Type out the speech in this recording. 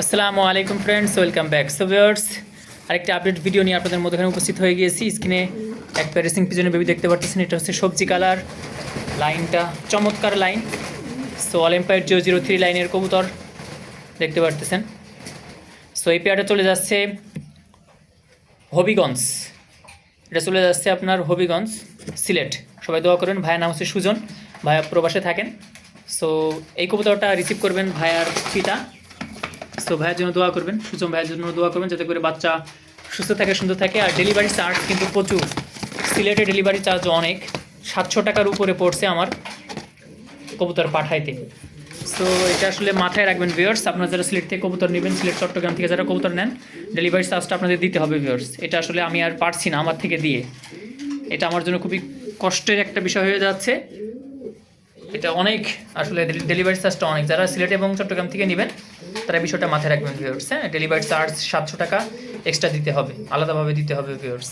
আসসালামু আলাইকুম friends welcome back so viewers আরেকটা আপডেট ভিডিও নিয়ে আপনাদের মধ্যে এখানে উপস্থিত হয়ে গিয়েছি। স্ক্রিনে এক প্যারেসিং পিজনের বেবি দেখতে পাচ্ছেন এটা হচ্ছে সবজি কালার লাইনটা চমৎকার line so all empire zero zero three লাইনের কবুতর দেখতে পারতেছেন। সো এই পেয়ারটা চলে যাচ্ছে হবিগঞ্জ। এটা চলে যাচ্ছে আপনার হবিগঞ্জ সিলেট। সবাই দোয়া করবেন ভাইয়ের নাম হচ্ছে সুজন। ভাইয়া প্রবাসে থাকেন। সো এই কবুতরটা রিসিভ করবেন ভাইয়ার পিতা। সো ভাইয়ের জন্য দোয়া করবেন, সুজন ভাইয়ের জন্য দোয়া করবেন যাতে করে বাচ্চা সুস্থ থাকে, সুন্দর থাকে। আর ডেলিভারি চার্জ কিন্তু প্রচুর। সিলেটে ডেলিভারি চার্জ অনেক। সাতশো টাকার উপরে পড়ছে আমার কবুতর পাঠাইতে। সো এটা আসলে মাথায় রাখবেন ভিউয়ার্স আপনারা যারা সিলেট থেকে কবুতর নেবেন, সিলেট, চট্টগ্রাম থেকে যারা কবুতর নেন ডেলিভারি চার্জটা আপনাদের দিতে হবে ভিউয়ার্স এটা আসলে আমি আর পারছি না আমার থেকে দিয়ে। এটা আমার জন্য খুবই কষ্টের একটা বিষয় হয়ে যাচ্ছে। এটা অনেক আসলে ডেলিভারি চার্জটা অনেক। যারা সিলেট এবং চট্টগ্রাম থেকে নেবেন, তারা বিষয়টা মাথায় রাখবেন ভিউয়ার্স হ্যাঁ ডেলিভারি চার্জ সাতশো টাকা এক্সট্রা দিতে হবে। আলাদাভাবে দিতে হবে ভিউয়ার্স